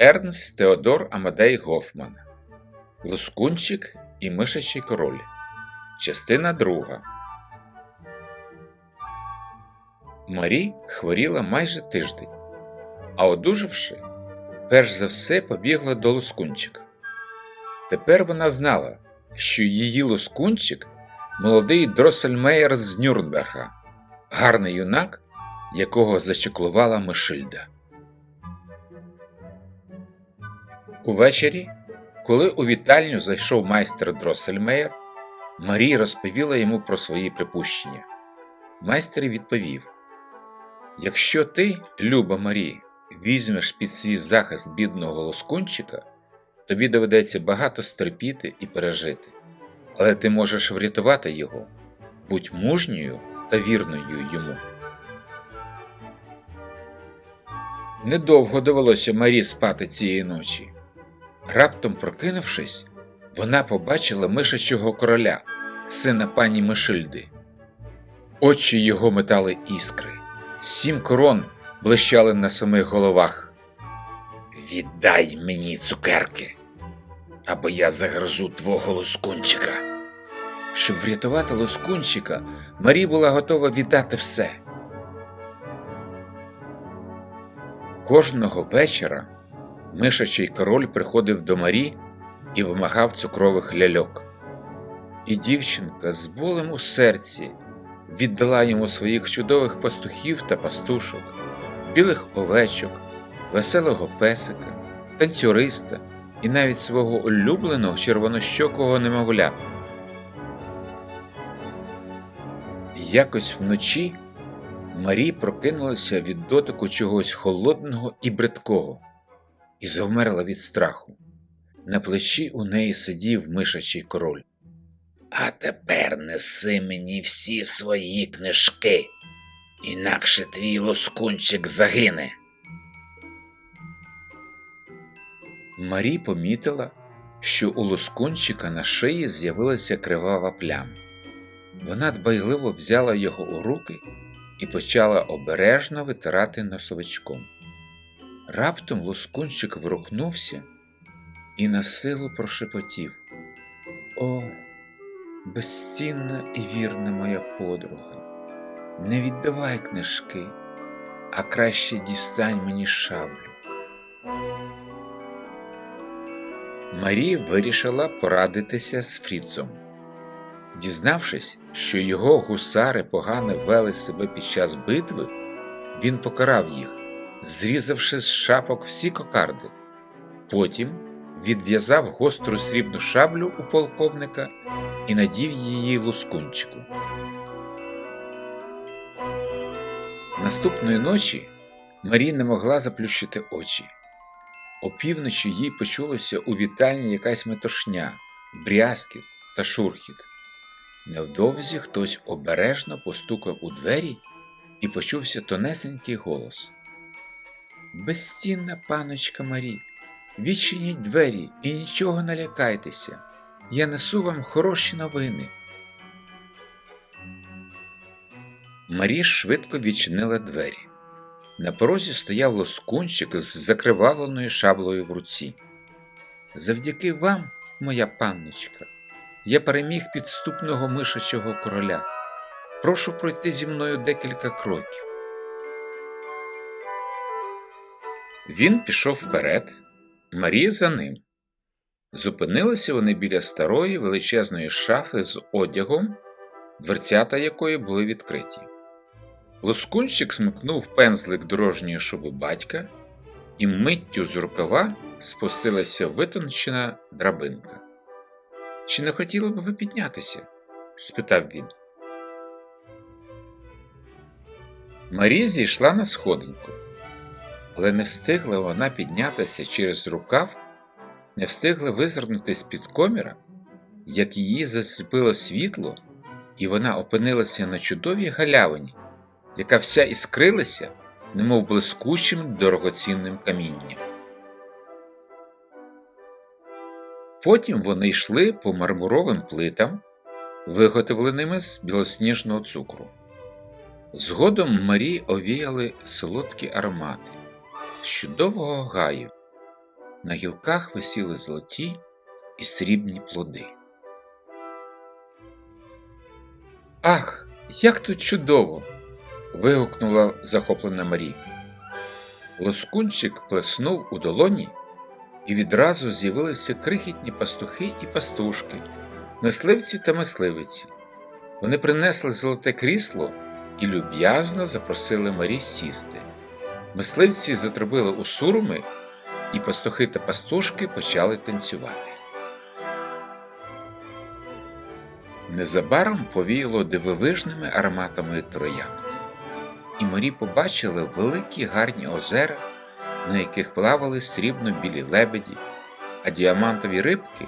Ернст Теодор Амадей Гофман Лускунчик і Мишачий король. Частина друга. Марі хворіла майже тиждень, а одужавши, перш за все побігла до Лускунчика. Тепер вона знала, що її Лускунчик молодий Дроссельмейер з Нюрнберга, гарний юнак, якого зачеклувала Мишильда. Увечері, коли у вітальню зайшов майстер Дроссельмейер, Марі розповіла йому про свої припущення. Майстер відповів: Якщо ти, люба Марі, візьмеш під свій захист бідного лоскунчика, тобі доведеться багато стерпіти і пережити, але ти можеш врятувати його, будь мужньою та вірною йому. Недовго довелося Марі спати цієї ночі. Раптом прокинувшись, вона побачила мишачого короля, сина пані Мишильди. Очі його метали іскри, сім корон блищали на самих головах. Віддай мені цукерки, або я загризу твого лоскунчика. Щоб врятувати лоскунчика, Марі була готова віддати все. Кожного вечора мишачий король приходив до Марі і вимагав цукрових ляльок. І дівчинка з болем у серці віддала йому своїх чудових пастухів та пастушок, білих овечок, веселого песика, танцюриста і навіть свого улюбленого червонощокого немовля. Якось вночі Марі прокинулася від дотику чогось холодного і бридкого і завмерла від страху. На плечі у неї сидів мишачий король. А тепер неси мені всі свої книжки, інакше твій лоскунчик загине. Марі помітила, що у лоскунчика на шиї з'явилася кривава пляма. Вона дбайливо взяла його у руки і почала обережно витирати носовичком. Раптом лоскунчик врухнувся і на силу прошепотів О, безцінна і вірна моя подруга, не віддавай книжки, а краще дістань мені шаблю. Марі вирішила порадитися з Фріцом. Дізнавшись, що його гусари погано вели себе під час битви, він покарав їх, зрізавши з шапок всі кокарди. Потім відв'язав гостру срібну шаблю у полковника і надів її лускунчику. Наступної ночі Марі не могла заплющити очі. Опівночі їй почулося у вітальні якась метушня, брязкіт та шурхіт. Невдовзі хтось обережно постукав у двері і почувся тонесенький голос. Безцінна паночка Марі, відчиніть двері і нічого не лякайтеся. Я несу вам хороші новини. Марі швидко відчинила двері. На порозі стояв лоскунчик з закривавленою шаблею в руці. Завдяки вам, моя панночка, я переміг підступного мишачого короля. Прошу пройти зі мною декілька кроків. Він пішов вперед, Марія за ним. Зупинилися вони біля старої величезної шафи з одягом, дверцята якої були відкриті. Лоскунчик смикнув пензлик дорожньої шуби батька, і миттю з рукава спустилася витончена драбинка. Чи не хотіли б ви піднятися? спитав він. Марія зійшла на сходинку, але не встигла вона піднятися через рукав, не встигла визирнути з-під коміра, як її засліпило світло, і вона опинилася на чудовій галявині, яка вся іскрилася, немов блискучим дорогоцінним камінням. Потім вони йшли по мармуровим плитам, виготовленими з білосніжного цукру. Згодом Марі овіяли солодкі аромати з чудового гаю, На гілках висіли золоті і срібні плоди. Ах, як тут чудово! вигукнула захоплена Марі. Лоскунчик плеснув у долоні, і відразу з'явилися крихітні пастухи і пастушки, мисливці та мисливиці. Вони принесли золоте крісло і люб'язно запросили Марі сісти. Мисливці затрубили у сурми, і пастухи та пастушки почали танцювати. Незабаром повіяло дивовижними ароматами троянд, і Марі побачила великі гарні озера, на яких плавали срібно-білі лебеді, а діамантові рибки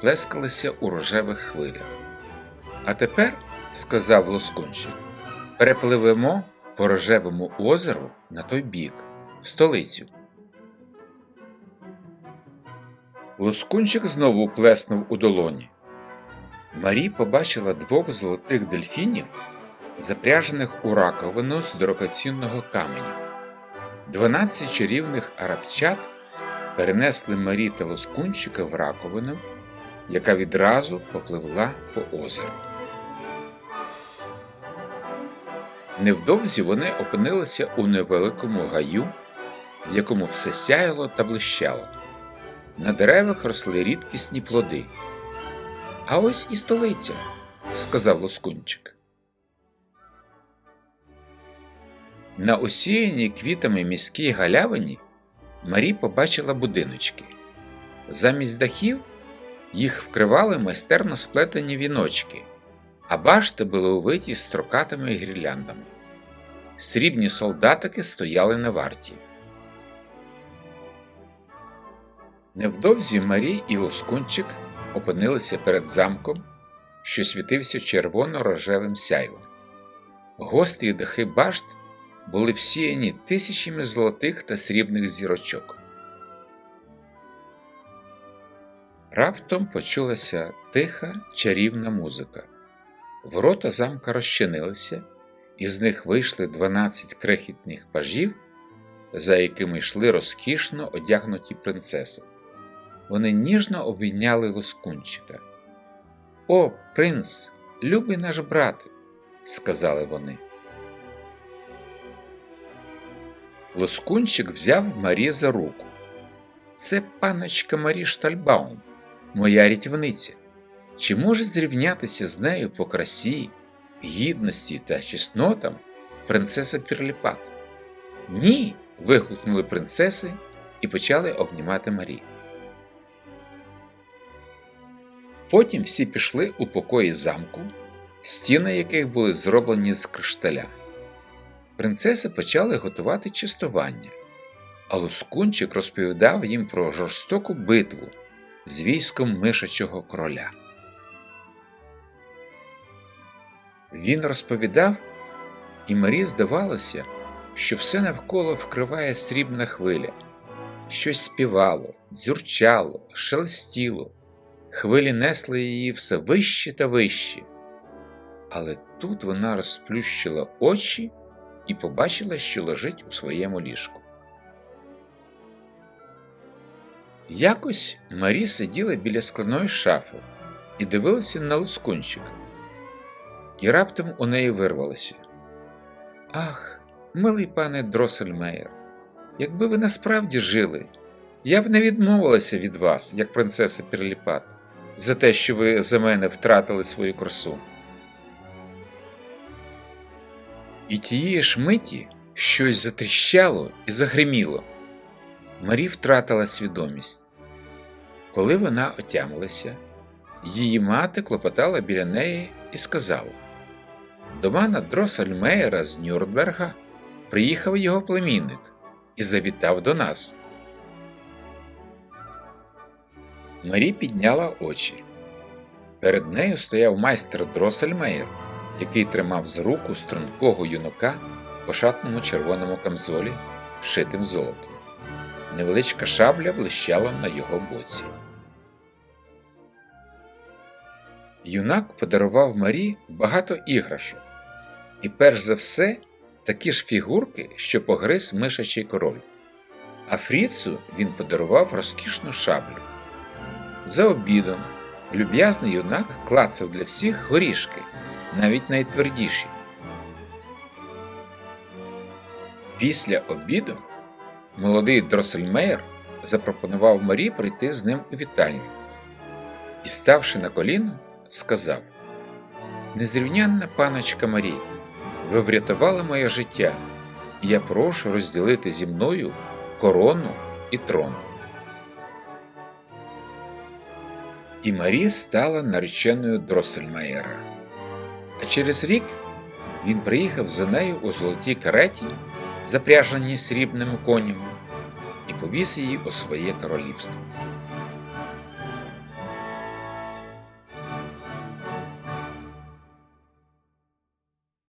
плескалися у рожевих хвилях. А тепер, сказав Лоскунчик, перепливемо по рожевому озеру на той бік, в столицю. Лоскунчик знову плеснув у долоні. Марі побачила двох золотих дельфінів, запряжених у раковину з дорогоцінного каменю. Дванадцять чарівних арабчат перенесли Марі та Лоскунчика в раковину, яка відразу попливла по озеру. Невдовзі вони опинилися у невеликому гаю, в якому все сяяло та блищало. На деревах росли рідкісні плоди. А ось і столиця, сказав Лоскунчик. На осіяній квітами міській галявині Марі побачила будиночки. Замість дахів їх вкривали майстерно сплетені віночки, а башти були увиті строкатими гірляндами. Срібні солдатики стояли на варті. Невдовзі Марі і Лоскунчик опинилися перед замком, що світився червоно-рожевим сяйвом. Гострі дахи башт були всіяні тисячами золотих та срібних зірочок. Раптом почулася тиха чарівна музика. Ворота замка розчинилися, і з них вийшли дванадцять крихітних пажів, за якими йшли розкішно одягнуті принцеси. Вони ніжно обійняли лоскунчика. О, принц, любий наш брат, сказали вони. Лоскунчик взяв Марі за руку. Це паночка Марі Штальбаум, моя рятівниця. Чи може зрівнятися з нею по красі, гідності та чеснотам принцеса Пірліпат? Ні. вигукнули принцеси і почали обнімати Марі. Потім всі пішли у покої замку, стіни яких були зроблені з кришталя. Принцеси почали готувати частування, а Лускунчик розповідав їм про жорстоку битву з військом мишачого короля. Він розповідав, і Марі здавалося, що все навколо вкриває срібна хвиля, щось співало, дзюрчало, шелестіло, хвилі несли її все вище та вище. Але тут вона розплющила очі і побачила, що лежить у своєму ліжку. Якось Марі сиділа біля скляної шафи і дивилася на лускунчик. І раптом у неї вирвалося. Ах, милий пане Дросельмейер, якби ви насправді жили, я б не відмовилася від вас, як принцеса Перліпат, за те, що ви за мене втратили свою красу. І тієї ж миті щось затріщало і загриміло. Марі втратила свідомість. Коли вона отямилася, її мати клопотала біля неї і сказала До мана Дросельмейера з Нюрнберга приїхав його племінник і завітав до нас. Марі підняла очі. Перед нею стояв майстер Дросельмейер який тримав за руку стрункого юнака в ошатному червоному камзолі, шитим золотом. Невеличка шабля блищала на його боці. Юнак подарував Марі багато іграшок, і перш за все такі ж фігурки, що погриз мишачий король. а Фріцу він подарував розкішну шаблю. За обідом люб'язний юнак клацав для всіх горішки, навіть найтвердіші. Після обіду молодий Дроссельмейер запропонував Марі прийти з ним у вітальню і, ставши на коліно, сказав Незрівнянна паночка Марі, ви врятували моє життя, я прошу розділити зі мною корону і трон. І Марі стала нареченою Дроссельмаєра. А через рік він приїхав за нею у золотій кареті, запряженій срібними конями, і повіз її у своє королівство.